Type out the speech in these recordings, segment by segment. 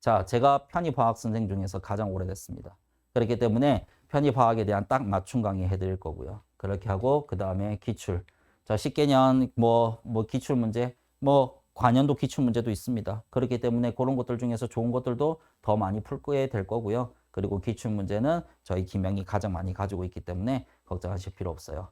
자, 제가 편입화학 선생 중에서 가장 오래됐습니다. 그렇기 때문에 편입화학에 대한 딱 맞춤 강의 해드릴 거고요. 그렇게 하고 그 다음에 기출. 자, 10개년 뭐, 뭐 기출 문제, 뭐 관연도 기출 문제도 있습니다. 그렇기 때문에 그런 것들 중에서 좋은 것들도 더 많이 풀게 될 거고요. 그리고 기출 문제는 저희 김영이 가장 많이 가지고 있기 때문에 걱정하실 필요 없어요.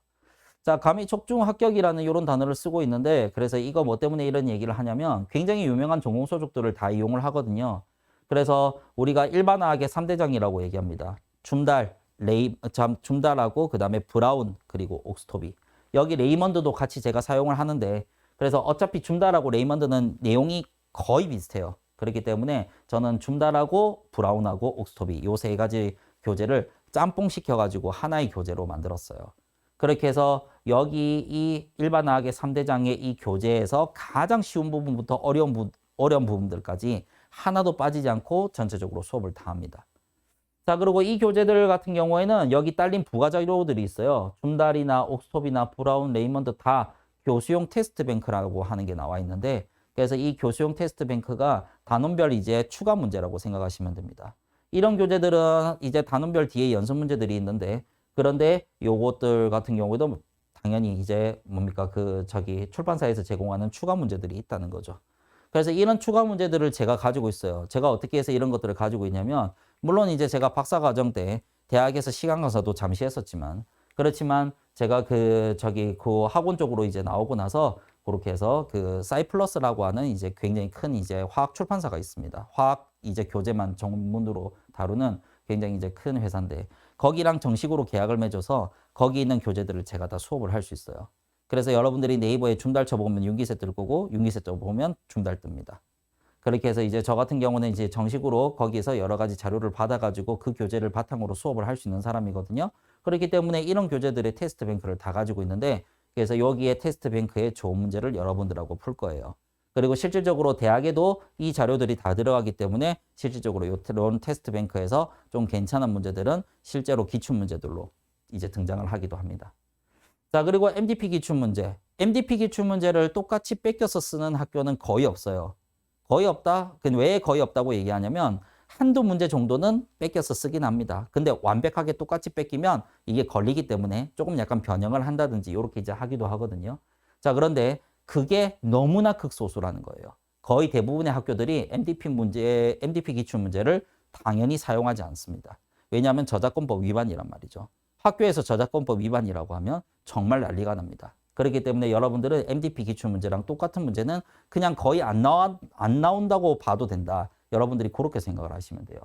자, 감히 촉중 합격이라는 이런 단어를 쓰고 있는데 그래서 이거 뭐 때문에 이런 얘기를 하냐면 굉장히 유명한 전공 소족들을 다 이용을 하거든요. 그래서 우리가 일반화학의 3대장이라고 얘기합니다. 줌달, 레이, 참, 줌달하고 그 다음에 브라운 그리고 옥스토비. 여기 레이먼드도 같이 제가 사용을 하는데 그래서 어차피 줌달하고 레이먼드는 내용이 거의 비슷해요. 그렇기 때문에 저는 줌달하고 브라운하고 옥스토비 요 세 가지 교재를 짬뽕 시켜가지고 하나의 교재로 만들었어요. 그렇게 해서 여기 이 일반화학의 3대장의 이 교재에서 가장 쉬운 부분부터 어려운, 부, 어려운 부분들까지 하나도 빠지지 않고 전체적으로 수업을 다 합니다. 자, 그리고 이 교재들 같은 경우에는 여기 딸린 부가자료들이 있어요. 줌달이나 옥스톱이나 브라운, 레이먼드 다 교수용 테스트 뱅크라고 하는 게 나와 있는데 그래서 이 교수용 테스트 뱅크가 단원별 이제 추가 문제라고 생각하시면 됩니다. 이런 교재들은 이제 단원별 뒤에 연습 문제들이 있는데 그런데 요것들 같은 경우에도 당연히 이제 뭡니까 그 저기 출판사에서 제공하는 추가 문제들이 있다는 거죠. 그래서 이런 추가 문제들을 제가 가지고 있어요. 제가 어떻게 해서 이런 것들을 가지고 있냐면 물론 이제 제가 박사 과정 때 대학에서 시간 강사도 잠시 했었지만 그렇지만 제가 그 저기 그 학원 쪽으로 이제 나오고 나서 그렇게 해서 그 사이플러스라고 하는 이제 굉장히 큰 이제 화학 출판사가 있습니다. 화학 이제 교재만 전문으로 다루는 굉장히 이제 큰 회사인데 거기랑 정식으로 계약을 맺어서 거기 있는 교재들을 제가 다 수업을 할 수 있어요. 그래서 여러분들이 네이버에 줌달 쳐보면 윤기세 뜰 거고 윤기세 쳐보면 줌달 뜹니다. 그렇게 해서 이제 저 같은 경우는 이제 정식으로 거기에서 여러 가지 자료를 받아가지고 그 교재를 바탕으로 수업을 할 수 있는 사람이거든요. 그렇기 때문에 이런 교재들의 테스트 뱅크를 다 가지고 있는데 그래서 여기에 테스트 뱅크에 좋은 문제를 여러분들하고 풀 거예요. 그리고 실질적으로 대학에도 이 자료들이 다 들어가기 때문에 실질적으로 이런 테스트 뱅크에서 좀 괜찮은 문제들은 실제로 기출 문제들로 이제 등장을 하기도 합니다. 자, 그리고 MDP 기출 문제. MDP 기출 문제를 똑같이 뺏겨서 쓰는 학교는 거의 없어요. 거의 없다? 왜 거의 없다고 얘기하냐면 한두 문제 정도는 뺏겨서 쓰긴 합니다. 근데 완벽하게 똑같이 뺏기면 이게 걸리기 때문에 조금 약간 변형을 한다든지 이렇게 이제 하기도 하거든요. 자, 그런데 그게 너무나 극소수라는 거예요. 거의 대부분의 학교들이 MDP 문제, MDP 기출 문제를 당연히 사용하지 않습니다. 왜냐하면 저작권법 위반이란 말이죠. 학교에서 저작권법 위반이라고 하면 정말 난리가 납니다. 그렇기 때문에 여러분들은 MDP 기출 문제랑 똑같은 문제는 그냥 거의 안 나와 안 나온다고 봐도 된다. 여러분들이 그렇게 생각을 하시면 돼요.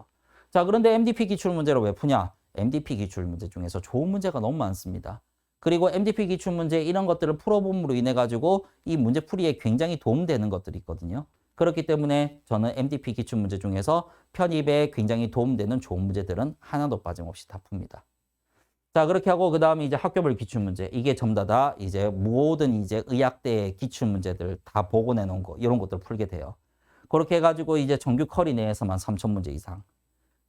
자, 그런데 MDP 기출 문제를 왜 푸냐? MDP 기출 문제 중에서 좋은 문제가 너무 많습니다. 그리고 MDP 기출 문제 이런 것들을 풀어봄으로 인해 가지고 이 문제 풀이에 굉장히 도움되는 것들이 있거든요. 그렇기 때문에 저는 MDP 기출 문제 중에서 편입에 굉장히 도움되는 좋은 문제들은 하나도 빠짐없이 다 풉니다. 자, 그렇게 하고 그 다음에 이제 학교별 기출 문제. 이게 전부 다 이제 모든 이제 의학대의 기출 문제들 다 복원해 놓은 거 이런 것들 풀게 돼요. 그렇게 해 가지고 이제 정규 커리 내에서만 3천 문제 이상.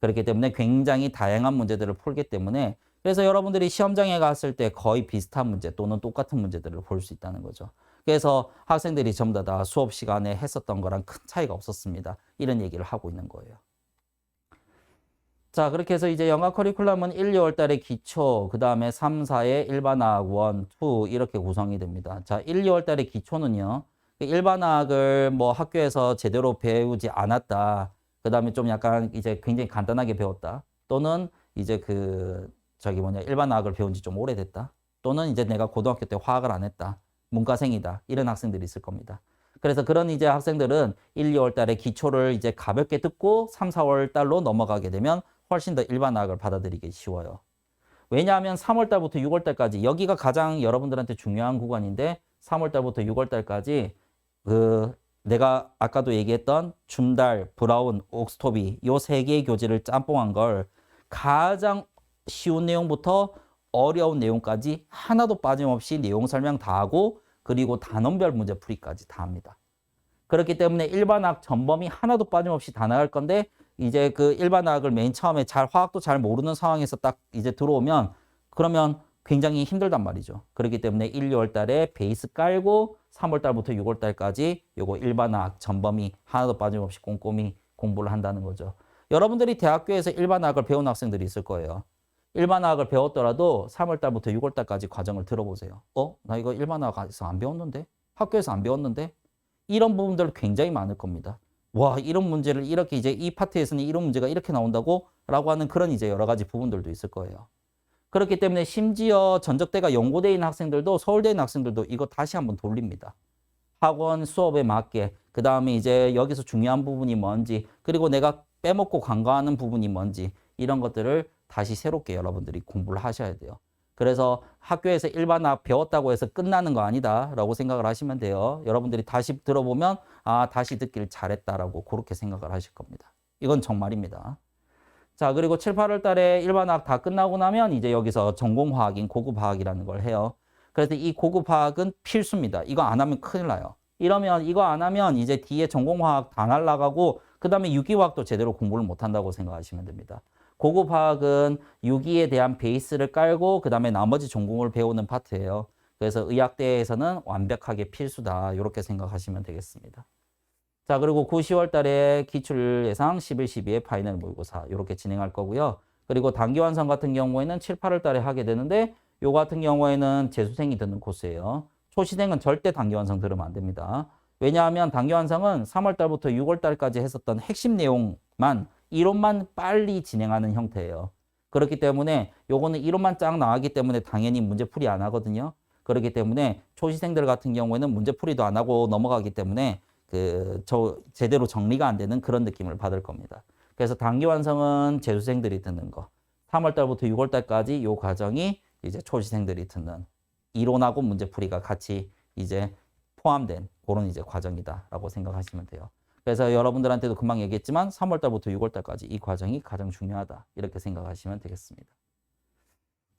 그렇기 때문에 굉장히 다양한 문제들을 풀기 때문에 그래서 여러분들이 시험장에 갔을 때 거의 비슷한 문제 또는 똑같은 문제들을 볼 수 있다는 거죠. 그래서 학생들이 전부 다, 다 수업 시간에 했었던 거랑 큰 차이가 없었습니다. 이런 얘기를 하고 있는 거예요. 자, 그렇게 해서 이제 영어 커리큘럼은 1, 2월 달에 기초, 그 다음에 3, 4에 일반화학 1, 2 이렇게 구성이 됩니다. 자, 1, 2월 달에 기초는요. 일반화학을 뭐 학교에서 제대로 배우지 않았다. 그 다음에 좀 약간 이제 굉장히 간단하게 배웠다. 또는 이제 그 저기 뭐냐 일반화학을 배운 지 좀 오래됐다. 또는 이제 내가 고등학교 때 화학을 안 했다. 문과생이다. 이런 학생들이 있을 겁니다. 그래서 그런 이제 학생들은 1, 2월 달에 기초를 이제 가볍게 듣고 3, 4월 달로 넘어가게 되면 훨씬 더 일반화학을 받아들이기 쉬워요. 왜냐하면 3월 달부터 6월 달까지 여기가 가장 여러분들한테 중요한 구간인데 3월 달부터 6월 달까지 그 내가 아까도 얘기했던 줌달, 브라운, 옥스토비 요 세 개의 교재를 짬뽕한 걸 가장 쉬운 내용부터 어려운 내용까지 하나도 빠짐없이 내용 설명 다 하고 그리고 단원별 문제 풀이까지 다 합니다. 그렇기 때문에 일반학 전범이 하나도 빠짐없이 다 나갈 건데 이제 그 일반학을 맨 처음에 잘 화학도 잘 모르는 상황에서 딱 이제 들어오면 그러면 굉장히 힘들단 말이죠. 그렇기 때문에 1, 2월 달에 베이스 깔고 3월 달부터 6월 달까지 요거 일반학 전범이 하나도 빠짐없이 꼼꼼히 공부를 한다는 거죠. 여러분들이 대학교에서 일반학을 배운 학생들이 있을 거예요. 일반학을 배웠더라도 3월 달부터 6월 달까지 과정을 들어보세요. 어? 나 이거 일반학에서 안 배웠는데? 학교에서 안 배웠는데? 이런 부분들 굉장히 많을 겁니다. 와, 이런 문제를 이렇게 이제 이 파트에서는 이런 문제가 이렇게 나온다고? 라고 하는 그런 이제 여러 가지 부분들도 있을 거예요. 그렇기 때문에 심지어 전적대가 연고대에 있는 학생들도 서울대에 있는 학생들도 이거 다시 한번 돌립니다. 학원 수업에 맞게 그 다음에 이제 여기서 중요한 부분이 뭔지 그리고 내가 빼먹고 간과하는 부분이 뭔지 이런 것들을 다시 새롭게 여러분들이 공부를 하셔야 돼요. 그래서 학교에서 일반 학 배웠다고 해서 끝나는 거 아니다라고 생각을 하시면 돼요. 여러분들이 다시 들어보면 아 다시 듣기를 잘했다라고 그렇게 생각을 하실 겁니다. 이건 정말입니다. 자 그리고 7, 8월 달에 일반 학 다 끝나고 나면 이제 여기서 전공화학인 고급화학이라는 걸 해요. 그래서 이 고급화학은 필수입니다. 이거 안 하면 큰일 나요. 이러면 이거 안 하면 이제 뒤에 전공화학 다 날라가고 그 다음에 유기화학도 제대로 공부를 못 한다고 생각하시면 됩니다. 고급 화학은 유기에 대한 베이스를 깔고 그 다음에 나머지 전공을 배우는 파트예요. 그래서 의학대에서는 완벽하게 필수다. 이렇게 생각하시면 되겠습니다. 자, 그리고 9, 10월 달에 기출 예상 11, 12에 파이널 모의고사 이렇게 진행할 거고요. 그리고 단기 완성 같은 경우에는 7, 8월 달에 하게 되는데 요 같은 경우에는 재수생이 듣는 코스예요. 초시생은 절대 단기 완성 들으면 안 됩니다. 왜냐하면 단기 완성은 3월 달부터 6월 달까지 했었던 핵심 내용만 이론만 빨리 진행하는 형태예요. 그렇기 때문에 요거는 이론만 쫙 나가기 때문에 당연히 문제풀이 안 하거든요. 그렇기 때문에 초시생들 같은 경우에는 문제풀이도 안 하고 넘어가기 때문에 그 저 제대로 정리가 안 되는 그런 느낌을 받을 겁니다. 그래서 단기 완성은 재수생들이 듣는 거. 3월 달부터 6월 달까지 요 과정이 이제 초시생들이 듣는 이론하고 문제풀이가 같이 이제 포함된 그런 이제 과정이다라고 생각하시면 돼요. 그래서 여러분들한테도 금방 얘기했지만 3월 달부터 6월 달까지 이 과정이 가장 중요하다. 이렇게 생각하시면 되겠습니다.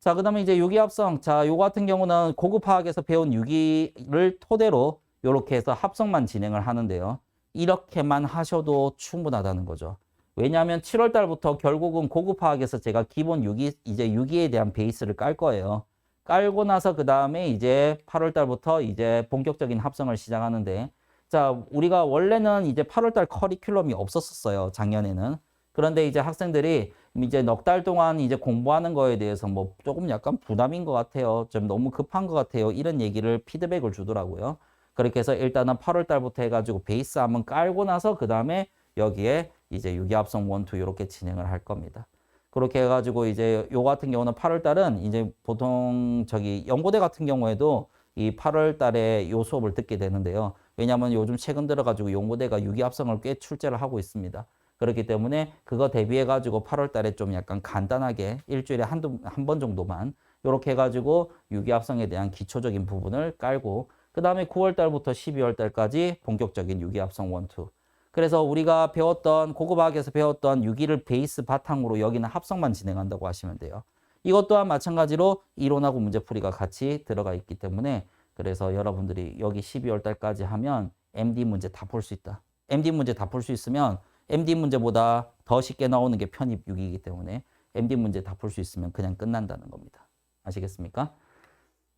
자, 그다음에 이제 유기 합성. 자, 요 같은 경우는 고급 화학에서 배운 유기를 토대로 이렇게 해서 합성만 진행을 하는데요. 이렇게만 하셔도 충분하다는 거죠. 왜냐하면 7월 달부터 결국은 고급 화학에서 제가 기본 유기 이제 유기에 대한 베이스를 깔 거예요. 깔고 나서 그 다음에 이제 8월 달부터 이제 본격적인 합성을 시작하는데 자 우리가 원래는 이제 8월 달 커리큘럼이 없었었어요 작년에는 그런데 이제 학생들이 이제 넉 달 동안 이제 공부하는 거에 대해서 뭐 조금 약간 부담인 것 같아요 좀 너무 급한 것 같아요 이런 얘기를 피드백을 주더라고요 그렇게 해서 일단은 8월 달부터 해가지고 베이스 한번 깔고 나서 그 다음에 여기에 이제 유기합성 원투 이렇게 진행을 할 겁니다. 그렇게 해가지고 이제 요 같은 경우는 8월 달은 이제 보통 저기 연고대 같은 경우에도 이 8월 달에 요 수업을 듣게 되는데요. 왜냐하면 요즘 최근 들어가지고 연고대가 유기합성을 꽤 출제를 하고 있습니다. 그렇기 때문에 그거 대비해 가지고 8월 달에 좀 약간 간단하게 일주일에 한두 한 번 정도만 이렇게 해가지고 유기합성에 대한 기초적인 부분을 깔고 그 다음에 9월 달부터 12월 달까지 본격적인 유기합성 원투 그래서 우리가 배웠던 고급학에서 배웠던 유기를 베이스 바탕으로 여기는 합성만 진행한다고 하시면 돼요. 이것 또한 마찬가지로 이론하고 문제풀이가 같이 들어가 있기 때문에 그래서 여러분들이 여기 12월 달까지 하면 MD 문제 다풀수 있다. MD 문제 다풀수 있으면 MD 문제보다 더 쉽게 나오는 게 편입 6이기 때문에 MD 문제 다풀수 있으면 그냥 끝난다는 겁니다. 아시겠습니까?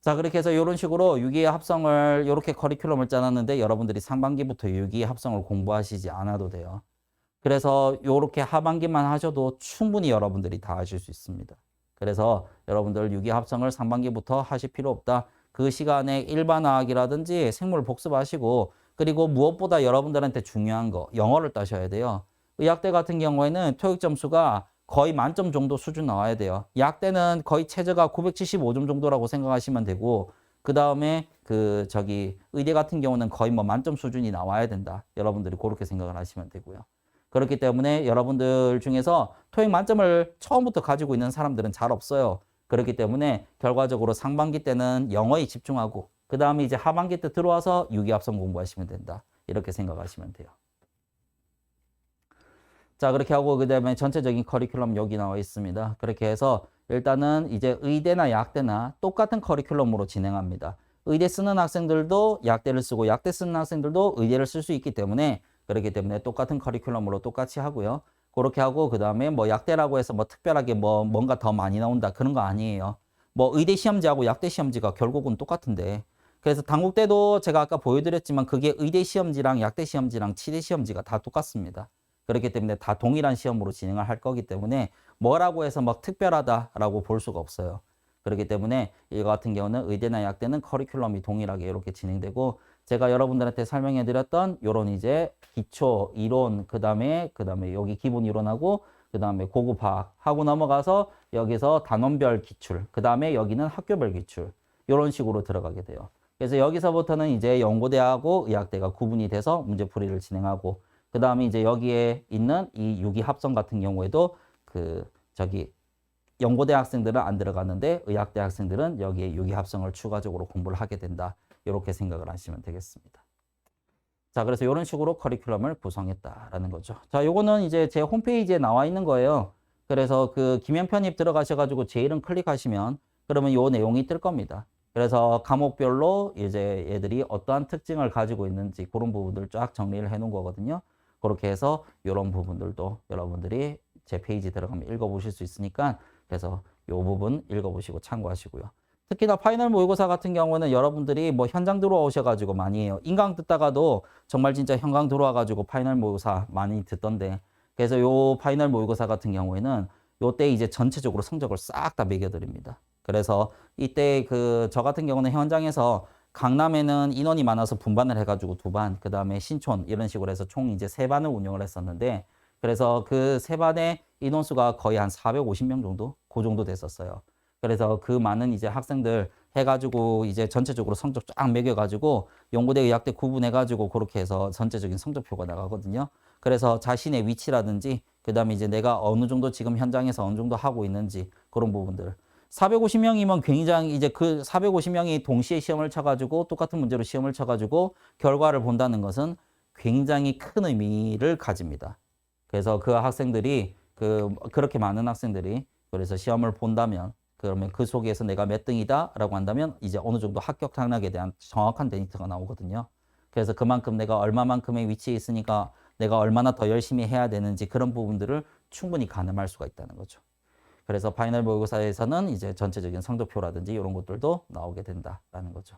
자, 그렇게 해서 이런 식으로 유기의 합성을 이렇게 커리큘럼을 짜놨는데 여러분들이 상반기부터 유기의 합성을 공부하시지 않아도 돼요. 그래서 이렇게 하반기만 하셔도 충분히 여러분들이 다 하실 수 있습니다. 그래서 여러분들 유기 합성을 상반기부터 하실 필요 없다. 그 시간에 일반화학이라든지 생물 복습하시고 그리고 무엇보다 여러분들한테 중요한 거 영어를 따셔야 돼요. 의학대 같은 경우에는 토익 점수가 거의 만점 정도 수준 나와야 돼요. 약대는 거의 최저가 975점 정도라고 생각하시면 되고 그 다음에 그 저기 의대 같은 경우는 거의 뭐 만점 수준이 나와야 된다. 여러분들이 그렇게 생각을 하시면 되고요. 그렇기 때문에 여러분들 중에서 토익 만점을 처음부터 가지고 있는 사람들은 잘 없어요. 그렇기 때문에 결과적으로 상반기 때는 영어에 집중하고 그 다음에 이제 하반기 때 들어와서 유기합성 공부하시면 된다. 이렇게 생각하시면 돼요. 자, 그렇게 하고 그 다음에 전체적인 커리큘럼 여기 나와 있습니다. 그렇게 해서 일단은 이제 의대나 약대나 똑같은 커리큘럼으로 진행합니다. 의대 쓰는 학생들도 약대를 쓰고 약대 쓰는 학생들도 의대를 쓸 수 있기 때문에 그렇기 때문에 똑같은 커리큘럼으로 똑같이 하고요. 그렇게 하고 그다음에 뭐 약대라고 해서 뭐 특별하게 뭐 뭔가 더 많이 나온다 그런 거 아니에요. 뭐 의대 시험지하고 약대 시험지가 결국은 똑같은데 그래서 당국대도 제가 아까 보여드렸지만 그게 의대 시험지랑 약대 시험지랑 치대 시험지가 다 똑같습니다. 그렇기 때문에 다 동일한 시험으로 진행을 할 거기 때문에 뭐라고 해서 막 특별하다라고 볼 수가 없어요. 그렇기 때문에 이거 같은 경우는 의대나 약대는 커리큘럼이 동일하게 이렇게 진행되고 제가 여러분들한테 설명해 드렸던 요런 이제 기초 이론 그다음에 그다음에 여기 기본 이론하고 그다음에 고급 화학 하고 넘어가서 여기서 단원별 기출 그다음에 여기는 학교별 기출 요런 식으로 들어가게 돼요. 그래서 여기서부터는 이제 연고대하고 의학대가 구분이 돼서 문제풀이를 진행하고 그 다음에 이제 여기에 있는 이 유기 합성 같은 경우에도 그 저기 연고대 학생들은 안 들어가는데 의학대 학생들은 여기에 유기 합성을 추가적으로 공부를 하게 된다. 이렇게 생각을 하시면 되겠습니다. 자, 그래서 이런 식으로 커리큘럼을 구성했다라는 거죠. 자, 요거는 이제 제 홈페이지에 나와 있는 거예요. 그래서 그 기면 편입 들어가셔가지고 제 이름 클릭하시면 그러면 요 내용이 뜰 겁니다. 그래서 과목별로 이제 얘들이 어떠한 특징을 가지고 있는지 그런 부분들 쫙 정리를 해 놓은 거거든요. 그렇게 해서 이런 부분들도 여러분들이 제 페이지 들어가면 읽어보실 수 있으니까 그래서 이 부분 읽어보시고 참고하시고요. 특히나 파이널 모의고사 같은 경우는 여러분들이 뭐 현장 들어오셔가지고 많이 해요. 인강 듣다가도 정말 진짜 현강 들어와가지고 파이널 모의고사 많이 듣던데 그래서 요 파이널 모의고사 같은 경우에는 요때 이제 전체적으로 성적을 싹 다 매겨드립니다. 그래서 이때 그 저 같은 경우는 현장에서 강남에는 인원이 많아서 분반을 해가지고 두 반, 그 다음에 신촌 이런 식으로 해서 총 이제 세 반을 운영을 했었는데 그래서 그 세 반의 인원수가 거의 한 450명 정도? 그 정도 됐었어요. 그래서 그 많은 이제 학생들 해가지고 이제 전체적으로 성적 쫙 매겨가지고 연고대 의학대 구분해가지고 그렇게 해서 전체적인 성적표가 나가거든요. 그래서 자신의 위치라든지 그 다음에 이제 내가 어느 정도 지금 현장에서 어느 정도 하고 있는지 그런 부분들 450명이면 굉장히 이제 그 450명이 동시에 시험을 쳐가지고 똑같은 문제로 시험을 쳐가지고 결과를 본다는 것은 굉장히 큰 의미를 가집니다. 그래서 그 학생들이 그 그렇게 많은 학생들이 그래서 시험을 본다면 그러면 그 속에서 내가 몇 등이다 라고 한다면 이제 어느 정도 합격 당락에 대한 정확한 데이터가 나오거든요. 그래서 그만큼 내가 얼마만큼의 위치에 있으니까 내가 얼마나 더 열심히 해야 되는지 그런 부분들을 충분히 가늠할 수가 있다는 거죠. 그래서 파이널 모의고사에서는 이제 전체적인 성적표라든지 이런 것들도 나오게 된다라는 거죠.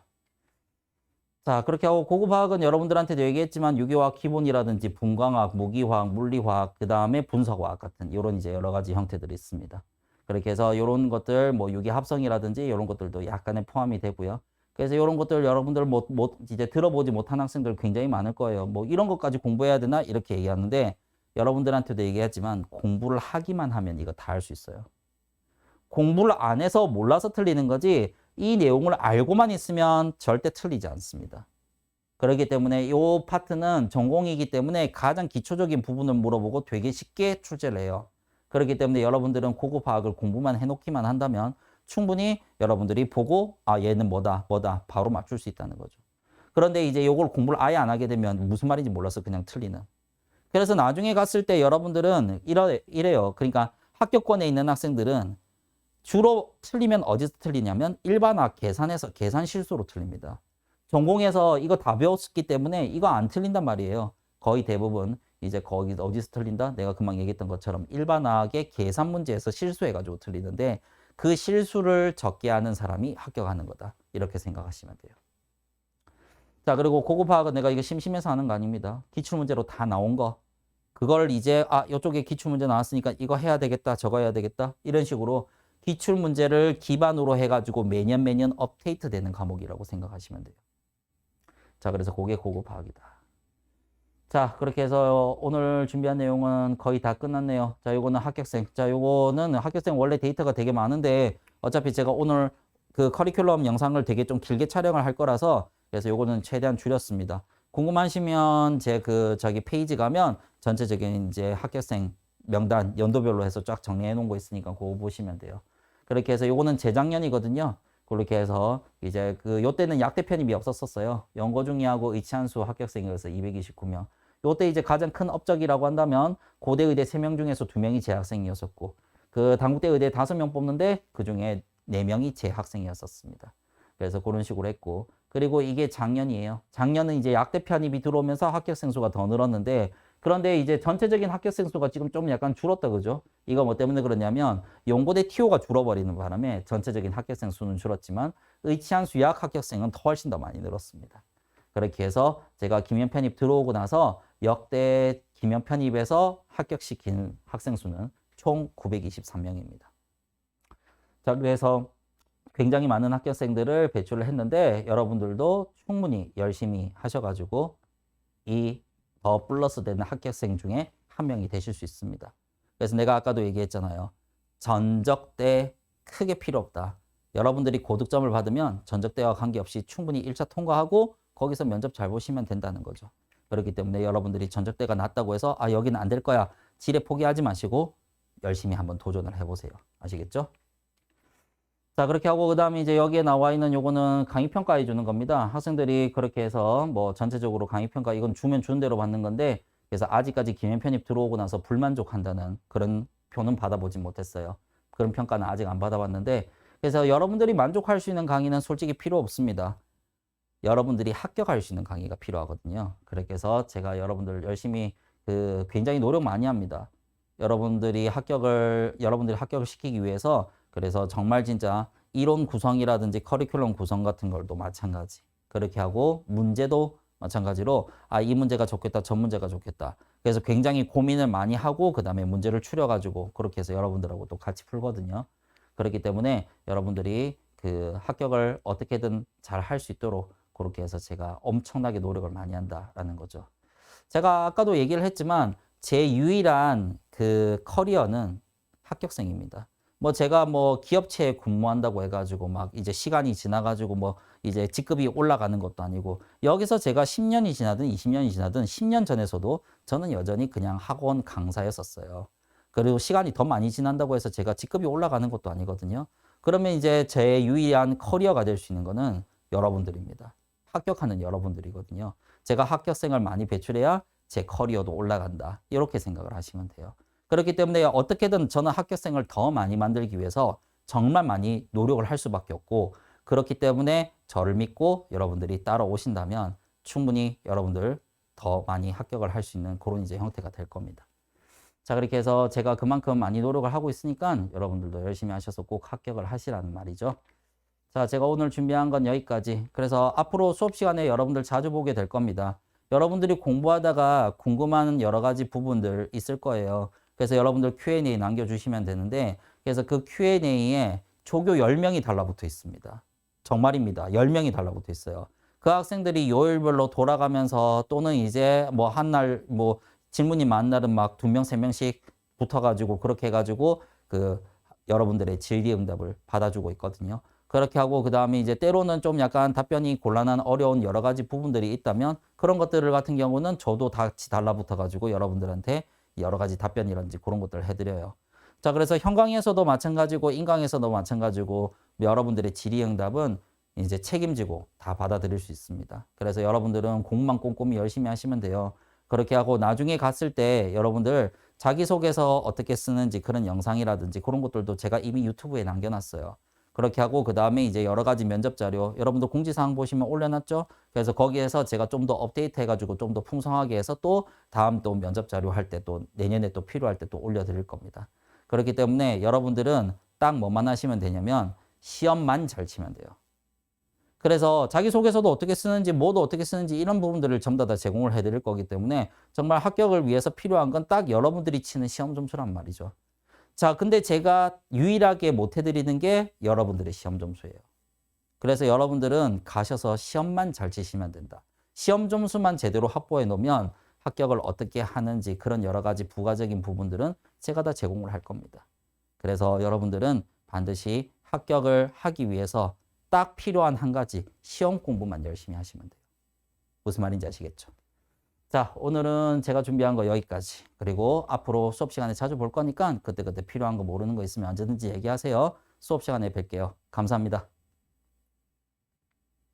자, 그렇게 하고 고급화학은 여러분들한테도 얘기했지만 유기화학 기본이라든지 분광학, 무기화학, 물리화학, 그 다음에 분석화학 같은 이런 이제 여러 가지 형태들이 있습니다. 그렇게 해서 이런 것들 뭐 유기 합성이라든지 이런 것들도 약간의 포함이 되고요. 그래서 이런 것들 여러분들 못, 못 이제 들어보지 못한 학생들 굉장히 많을 거예요. 뭐 이런 것까지 공부해야 되나 이렇게 얘기하는데 여러분들한테도 얘기했지만 공부를 하기만 하면 이거 다 할 수 있어요. 공부를 안 해서 몰라서 틀리는 거지 이 내용을 알고만 있으면 절대 틀리지 않습니다. 그렇기 때문에 이 파트는 전공이기 때문에 가장 기초적인 부분을 물어보고 되게 쉽게 출제를 해요. 그렇기 때문에 여러분들은 고급 화학을 공부만 해놓기만 한다면 충분히 여러분들이 보고 아 얘는 뭐다 뭐다 바로 맞출 수 있다는 거죠. 그런데 이제 이걸 공부를 아예 안 하게 되면 무슨 말인지 몰라서 그냥 틀리는. 그래서 나중에 갔을 때 여러분들은 이래, 이래요. 그러니까 합격권에 있는 학생들은 주로 틀리면 어디서 틀리냐면 일반학 계산에서 계산 실수로 틀립니다. 전공에서 이거 다 배웠기 때문에 이거 안 틀린단 말이에요. 거의 대부분 이제 거기 어디서 틀린다? 내가 금방 얘기했던 것처럼 일반학의 계산 문제에서 실수해가지고 틀리는데 그 실수를 적게 하는 사람이 합격하는 거다. 이렇게 생각하시면 돼요. 자, 그리고 고급화학은 내가 이거 심심해서 하는 거 아닙니다. 기출문제로 다 나온 거. 그걸 이제, 아, 이쪽에 기출문제 나왔으니까 이거 해야 되겠다, 저거 해야 되겠다. 이런 식으로 기출 문제를 기반으로 해가지고 매년 매년 업데이트 되는 과목이라고 생각하시면 돼요. 자, 그래서 그게 고급화학이다. 자, 그렇게 해서 오늘 준비한 내용은 거의 다 끝났네요. 자, 요거는 합격생. 자, 요거는 합격생 원래 데이터가 되게 많은데 어차피 제가 오늘 그 커리큘럼 영상을 되게 좀 길게 촬영을 할 거라서 그래서 요거는 최대한 줄였습니다. 궁금하시면 제 그 저기 페이지 가면 전체적인 이제 합격생 명단 연도별로 해서 쫙 정리해 놓은 거 있으니까 그거 보시면 돼요. 그렇게 해서 요거는 재작년이거든요. 그렇게 해서 이제 그 요때는 약대 편입이 없었었어요. 연고 중이하고 의치한수 합격생이어서 229명. 요때 이제 가장 큰 업적이라고 한다면 고대 의대 3명 중에서 2명이 재학생이었었고 그 당국대 의대 5명 뽑는데 그중에 4명이 재학생이었었습니다. 그래서 그런 식으로 했고 그리고 이게 작년이에요. 작년은 이제 약대 편입이 들어오면서 합격생 수가 더 늘었는데 그런데 이제 전체적인 합격생 수가 지금 좀 약간 줄었다 그죠? 이거 뭐 때문에 그러냐면 연고대 TO가 줄어버리는 바람에 전체적인 합격생 수는 줄었지만 의치한 수약 합격생은 더 훨씬 더 많이 늘었습니다. 그렇게 해서 제가 김현 편입 들어오고 나서 역대 기면 편입에서 합격시킨 학생 수는 총 923명입니다. 자, 그래서 굉장히 많은 학교생들을 배출을 했는데 여러분들도 충분히 열심히 하셔가지고 이 더 플러스 되는 합격생 중에 한 명이 되실 수 있습니다. 그래서 내가 아까도 얘기했잖아요. 전적대 크게 필요 없다. 여러분들이 고득점을 받으면 전적대와 관계없이 충분히 1차 통과하고 거기서 면접 잘 보시면 된다는 거죠. 그렇기 때문에 여러분들이 전적대가 낮다고 해서 아 여기는 안 될 거야. 지레 포기하지 마시고 열심히 한번 도전을 해보세요. 아시겠죠? 자 그렇게 하고 그 다음에 이제 여기에 나와 있는 요거는 강의 평가해 주는 겁니다. 학생들이 그렇게 해서 뭐 전체적으로 강의 평가 이건 주면 주는 대로 받는 건데 그래서 아직까지 기면 편입 들어오고 나서 불만족한다는 그런 표는 받아보지 못했어요. 그런 평가는 아직 안 받아봤는데 그래서 여러분들이 만족할 수 있는 강의는 솔직히 필요 없습니다. 여러분들이 합격할 수 있는 강의가 필요하거든요. 그렇게 해서 제가 여러분들 열심히 그 굉장히 노력 많이 합니다. 여러분들이 합격을 여러분들이 합격을 시키기 위해서 그래서 정말 진짜 이론 구성이라든지 커리큘럼 구성 같은 걸도 마찬가지. 그렇게 하고 문제도 마찬가지로 아 이 문제가 좋겠다 저 문제가 좋겠다 그래서 굉장히 고민을 많이 하고 그 다음에 문제를 추려 가지고 그렇게 해서 여러분들하고 또 같이 풀거든요 그렇기 때문에 여러분들이 그 합격을 어떻게든 잘 할 수 있도록 그렇게 해서 제가 엄청나게 노력을 많이 한다라는 거죠 제가 아까도 얘기를 했지만 제 유일한 그 커리어는 합격생입니다 뭐 제가 뭐 기업체에 근무한다고 해가지고 막 이제 시간이 지나가지고 뭐 이제 직급이 올라가는 것도 아니고 여기서 제가 10년이 지나든 20년이 지나든 10년 전에서도 저는 여전히 그냥 학원 강사였었어요. 그리고 시간이 더 많이 지난다고 해서 제가 직급이 올라가는 것도 아니거든요. 그러면 이제 제 유일한 커리어가 될 수 있는 거는 여러분들입니다. 합격하는 여러분들이거든요. 제가 합격생을 많이 배출해야 제 커리어도 올라간다. 이렇게 생각을 하시면 돼요. 그렇기 때문에 어떻게든 저는 합격생을 더 많이 만들기 위해서 정말 많이 노력을 할 수밖에 없고 그렇기 때문에 저를 믿고 여러분들이 따라오신다면 충분히 여러분들 더 많이 합격을 할 수 있는 그런 이제 형태가 될 겁니다. 자, 그렇게 해서 제가 그만큼 많이 노력을 하고 있으니까 여러분들도 열심히 하셔서 꼭 합격을 하시라는 말이죠. 자, 제가 오늘 준비한 건 여기까지. 그래서 앞으로 수업 시간에 여러분들 자주 보게 될 겁니다. 여러분들이 공부하다가 궁금한 여러 가지 부분들 있을 거예요. 그래서 여러분들 Q&A 남겨주시면 되는데 그래서 그 Q&A에 조교 10명이 달라붙어 있습니다. 정말입니다. 10명이 달라붙어 있어요. 그 학생들이 요일별로 돌아가면서 또는 이제 뭐 한 날 뭐 질문이 많은 날은 막 두 명, 세 명씩 붙어가지고 그렇게 해가지고 그 여러분들의 질의 응답을 받아주고 있거든요. 그렇게 하고 그 다음에 이제 때로는 좀 약간 답변이 곤란한 어려운 여러 가지 부분들이 있다면 그런 것들을 같은 경우는 저도 같이 달라붙어 가지고 여러분들한테 여러 가지 답변이라든지 그런 것들을 해드려요. 자, 그래서 현강에서도 마찬가지고 인강에서도 마찬가지고 여러분들의 질의응답은 이제 책임지고 다 받아들일 수 있습니다. 그래서 여러분들은 공만 꼼꼼히 열심히 하시면 돼요. 그렇게 하고 나중에 갔을 때 여러분들 자기소개서 어떻게 쓰는지 그런 영상이라든지 그런 것들도 제가 이미 유튜브에 남겨놨어요. 그렇게 하고 그 다음에 이제 여러 가지 면접 자료 여러분들 공지사항 보시면 올려놨죠. 그래서 거기에서 제가 좀 더 업데이트 해가지고 좀 더 풍성하게 해서 또 다음 또 면접 자료 할 때 또 내년에 또 필요할 때 또 올려드릴 겁니다. 그렇기 때문에 여러분들은 딱 뭐만 하시면 되냐면 시험만 잘 치면 돼요. 그래서 자기소개서도 어떻게 쓰는지 뭐도 어떻게 쓰는지 이런 부분들을 전부 다 제공을 해드릴 거기 때문에 정말 합격을 위해서 필요한 건 딱 여러분들이 치는 시험 점수란 말이죠. 자, 근데 제가 유일하게 못 해드리는 게 여러분들의 시험 점수예요. 그래서 여러분들은 가셔서 시험만 잘 치시면 된다. 시험 점수만 제대로 확보해 놓으면 합격을 어떻게 하는지 그런 여러 가지 부가적인 부분들은 제가 다 제공을 할 겁니다. 그래서 여러분들은 반드시 합격을 하기 위해서 딱 필요한 한 가지 시험 공부만 열심히 하시면 돼요. 무슨 말인지 아시겠죠? 자, 오늘은 제가 준비한 거 여기까지. 그리고 앞으로 수업 시간에 자주 볼 거니까 그때그때 필요한 거 모르는 거 있으면 언제든지 얘기하세요. 수업 시간에 뵐게요. 감사합니다.